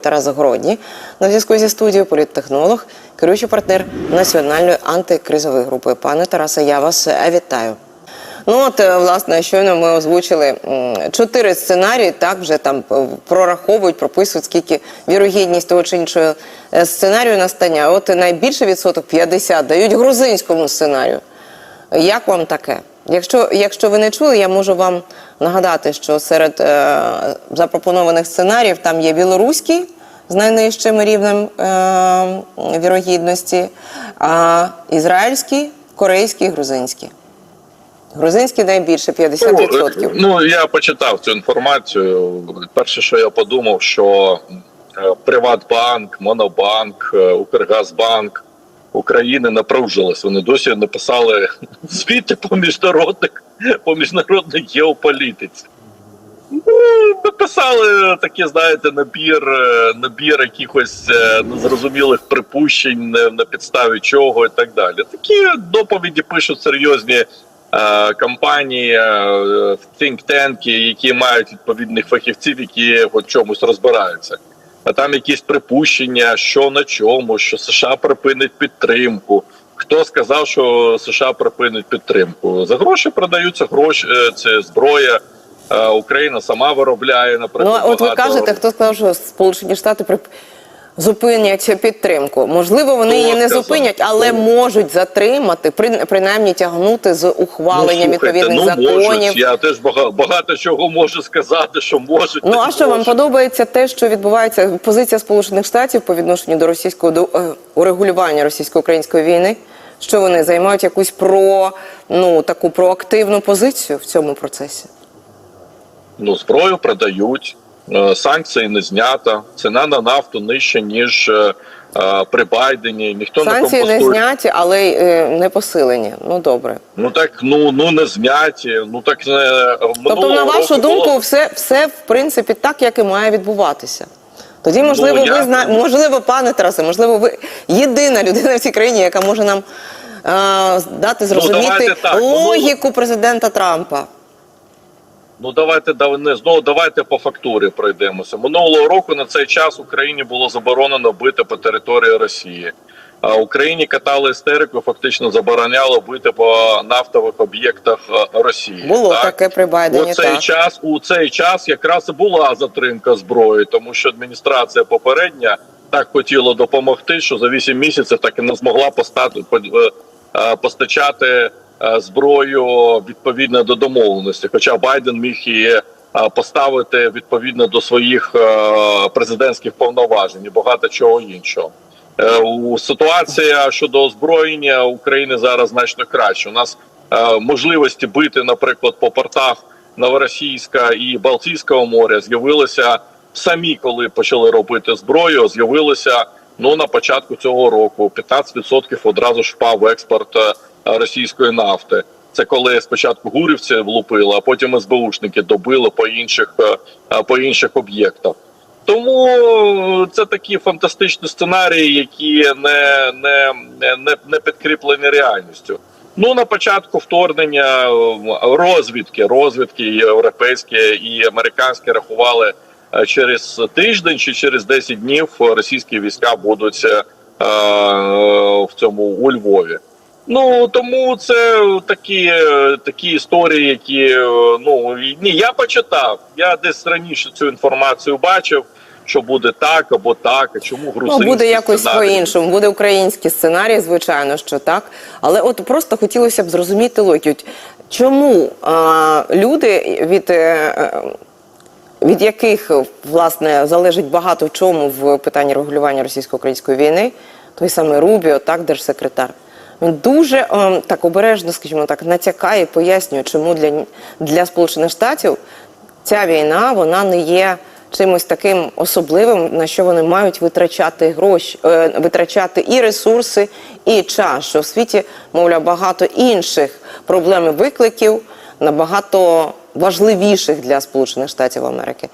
Тарас Загородній на зв'язку зі студією політтехнолог, керуючий партнер національної антикризової групи. Пане Тарасе, я вас е, вітаю. Ну от е, власне щойно ми озвучили чотири сценарії. Так вже там е, прораховують, прописують скільки вірогідність того чи іншого сценарію настання. От найбільше відсоток 50 дають грузинському сценарію. Як вам таке? Якщо, якщо ви не чули, я можу вам нагадати, що серед е, запропонованих сценаріїв там є білоруський з найнижчим рівнем е, вірогідності, а ізраїльський, корейський, грузинський. Грузинський найбільше 50%. Ну, ну я почитав цю інформацію. Перше, що я подумав, що е, Приватбанк, Монобанк, е, Укргазбанк України напружились. Вони досі не писали звіти по міжнародних по міжнародній геополітиці. Ну, написали такі, знаєте, набір, е, набір якихось е, незрозумілих припущень, на підставі чого і так далі. Такі доповіді пишуть серйозні е, компанії, е, think-танки, які мають відповідних фахівців, які в чомусь розбираються. А там якісь припущення, що на чому, що США припинить підтримку. Хто сказав, що США припинить підтримку? За гроші продаються гроші, е, це зброя. Е, Україна сама виробляє, наприклад. Ну, от ви кажете, хто сказав, що Сполучені Штати. Зупинять підтримку. Можливо, вони її не зупинять, але можуть затримати, при- принаймні тягнути з ухваленням Ну, відповідних ну, законів. Можуть. Я теж багато, багато чого можу сказати, що можуть. Ну а що вам подобається те, що відбувається позиція Сполучених Штатів по відношенню до російського до е, урегулювання російсько-української війни? Що вони займають якусь про ну таку проактивну позицію в цьому процесі? Ну, зброю продають, санкції не знято, ціна на нафту нижча, ніж е, е, при Байдені. Ніхто Санкції не не зняті, але й е, не посилені. Ну добре. Ну так, ну ну не зняті. Ну так не Тобто, на вашу думку, все, все в принципі так, як і має відбуватися. Тоді, можливо, Ну, я- ви зна... можливо, пане Тарасе, можливо, ви єдина людина в цій країні, яка може нам е, дати зрозуміти давайте так, ну, логіку президента Трампа. Ну давайте да- не знову давайте по фактурі пройдемося. Минулого року на цей час Україні було заборонено бити по території Росії. А Україні катали істерику, фактично забороняло бити по нафтових об'єктах е, Росії. Було так? таке при Байдені. У цей Так. час у цей час якраз і була затримка зброї, тому що адміністрація попередня так хотіла допомогти, що за 8 місяців так і не змогла постати по- е, е, постачати зброю відповідно до домовленості. Хоча Байден міг її е, поставити відповідно до своїх е, президентських повноважень і багато чого іншого. Е, Ситуація щодо озброєння України зараз значно краще. У нас е, можливості бити, наприклад, по портах Новоросійська і Балтійського моря з'явилися самі, коли почали робити зброю. З'явилися ну на початку цього року. 15% одразу ж впав експорт е, російської нафти. Це коли спочатку гурівці влупили, а потім СБУшники добили по інших е, е, по інших об'єктах. Тому це такі фантастичні сценарії, які не, не, не, не підкріплені реальністю. Ну на початку вторгнення е, розвідки, розвідки європейські і американські рахували через тиждень чи через 10 днів російські війська будуть е, в цьому у Львові. Ну тому це такі, е, такі історії, які е, ну ні, я почитав. Я десь раніше цю інформацію бачив, що буде так або так, а чому Ну, буде якось по-іншому. Буде український сценарій, звичайно, що так. Але от просто хотілося б зрозуміти логіку. Чому а, люди від. е, від яких власне залежить багато в чому в питанні регулювання російсько-української війни, той самий Рубіо, так, держсекретар. Дуже ем, так обережно, скажімо так, натякає, пояснює, чому для, для Сполучених Штатів ця війна вона не є чимось таким особливим, на що вони мають витрачати гроші, е, витрачати і ресурси, і час. Що в світі, мовляв, багато інших проблем і викликів набагато важливіших для Сполучених Штатів Америки.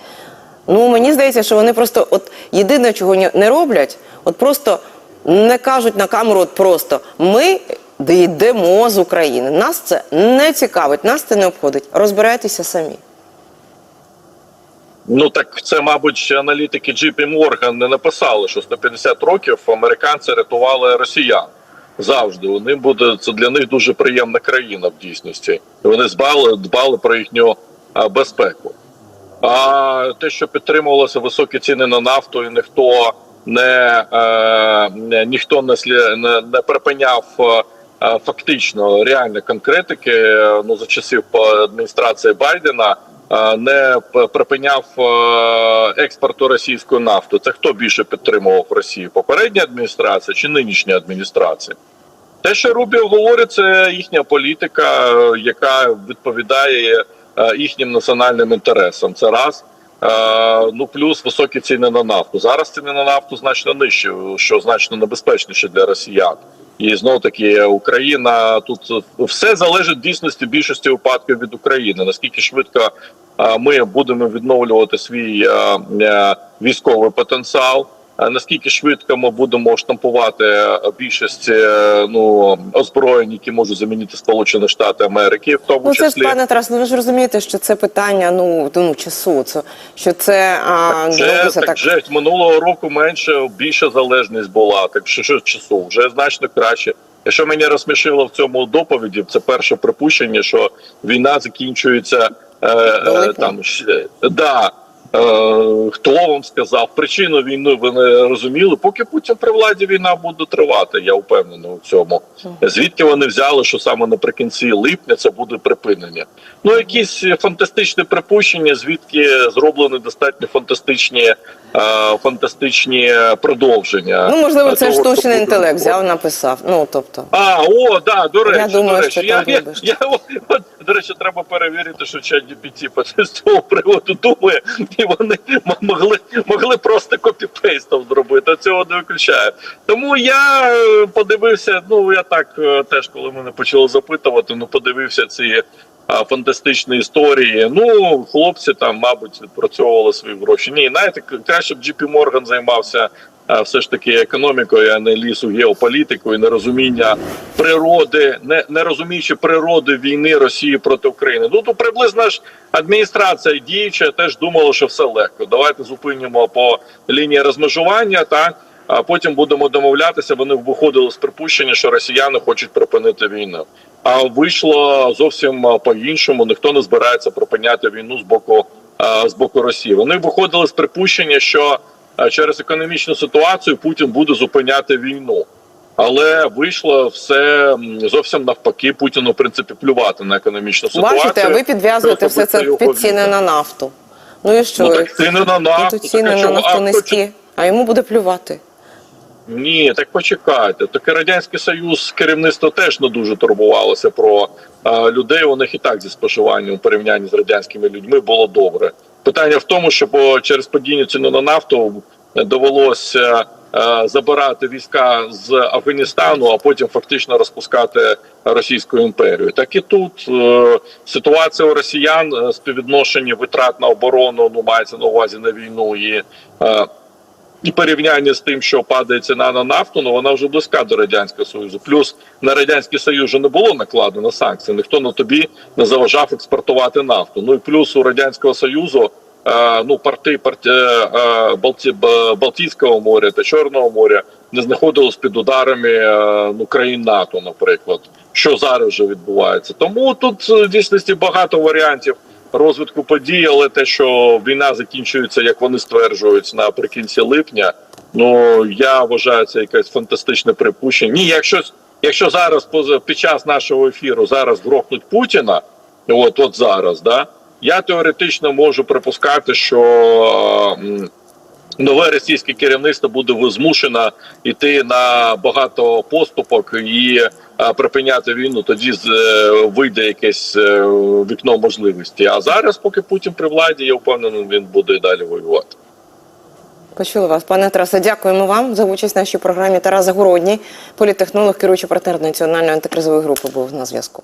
Ну мені здається, що вони просто от єдине, чого не роблять, от просто не кажуть на камеру, от просто ми йдемо з України. Нас це не цікавить, нас це не обходить. Розбирайтеся самі. Ну так це, мабуть, аналітики JP Morgan не написали, що 150 років американці рятували росіян. Завжди вони буде це для них дуже приємна країна в дійсності. Вони збали, дбали про їхню а, безпеку. А те, що підтримувалися високі ціни на нафту, і ніхто не, е, ніхто не, не, не припиняв е, фактично реальні конкретики. Ну за часів адміністрації Байдена е, не припиняв е, експорту російської нафти. Це хто більше підтримував Росію? Попередня адміністрація чи нинішня адміністрація? Те, що Рубіо говорить, це їхня політика, е, яка відповідає їхнім національним інтересам. Це раз. Е, Ну плюс високі ціни на нафту. Зараз ціни на нафту значно нижчі, що значно небезпечніше для росіян. І знову таки Україна тут все залежить дійсності більшості випадків від України. Наскільки швидко е, ми будемо відновлювати свій е, військовий потенціал. Е, Наскільки швидко ми будемо штампувати е, більшість е, ну озброєнь, які можуть замінити Сполучені Штати Америки, в тому Ну це ж пане Тарас, ну ви ж розумієте, що це питання ну, ну часу. Це що це а, Вже, робиться так, вже минулого року менше більша залежність була. Так що що часу вже значно краще. І що мене розсмішило в цьому доповіді, це перше припущення, що війна закінчується е, е, там ще- да. Е, хто вам сказав причину війни? Ви не розуміли. Поки Путін при владі війна буде тривати. Я впевнений у цьому. Звідки вони взяли, що саме наприкінці липня це буде припинення? Ну якісь фантастичні припущення, звідки зроблені достатньо фантастичні, е, фантастичні продовження. Ну можливо, це того, що штучний буде інтелект взяв, написав. Ну тобто. А, о, да, до речі, думаю, до речі, що я, там я, я, от, до речі, треба перевірити, що чат GPT по цього приводу думає, і вони могли, могли просто копіпейстом зробити, цього не виключає. Тому я е, подивився, ну я так е, теж, коли мене почали запитувати, ну подивився ці фантастичні історії. Ну, хлопці там, мабуть, відпрацьовували свої гроші. Ні, знаєте, краще б JP Morgan займався все ж таки економікою, а не лісу геополітикою, нерозуміння природи, не, не розуміючи природи війни Росії проти України. Ну то приблизно ж адміністрація діюча теж думала, що все легко. Давайте зупинимо по лінії розмежування, так. А потім будемо домовлятися. Вони виходили з припущення, що росіяни хочуть припинити війну. А вийшло зовсім по-іншому. Ніхто не збирається припиняти війну з боку з боку Росії. Вони виходили з припущення, що через економічну ситуацію Путін буде зупиняти війну. Але вийшло все зовсім навпаки. Путіну в принципі плювати на економічну ситуацію. Бачите, а ви підв'язуєте все це під ціни на нафту. Ну і що? Ну так ціни на нафту. ціни на нафту низькі, а йому буде плювати. Ні, так почекайте. Так і радянський союз керівництво теж не дуже турбувалося про а, людей. У них і так зі споживанням у порівнянні з радянськими людьми було добре. Питання в тому, що по через падіння ціни на нафту довелося е, забирати війська з Афганістану, а потім фактично розпускати Російську імперію. Так і тут е, ситуація у росіян е, співвідношення витрат на оборону, ну мається на увазі на війну і. е, і порівняння з тим, що падає ціна на нафту, ну вона вже близька до радянського союзу. Плюс на радянський союз вже не було накладено санкцій. Ніхто на тобі не заважав експортувати нафту. Ну і плюс у радянського союзу. е, Ну, порти, порти е, Балті, Балтійського моря та Чорного моря не знаходились під ударами е, ну, країн НАТО, наприклад, що зараз вже відбувається. Тому тут е, в дійсності багато варіантів розвитку подій, але те, що війна закінчується, як вони стверджують, наприкінці липня. Ну я вважаю це якесь фантастичне припущення. Ні, якщо якщо зараз під час нашого ефіру зараз грохнуть Путіна, от от зараз, да я теоретично можу припускати, що. Нове російське керівництво буде змушено йти на багато поступок і е, припиняти війну. Тоді е, вийде якесь е, вікно можливості. А зараз, поки Путін при владі, я впевнений, він буде далі воювати. Почули вас, пане Тарасе. Дякуємо вам за участь в нашій програмі. Тарас Загородній, політтехнолог, керуючий партнер національної антикризової групи, був на зв'язку.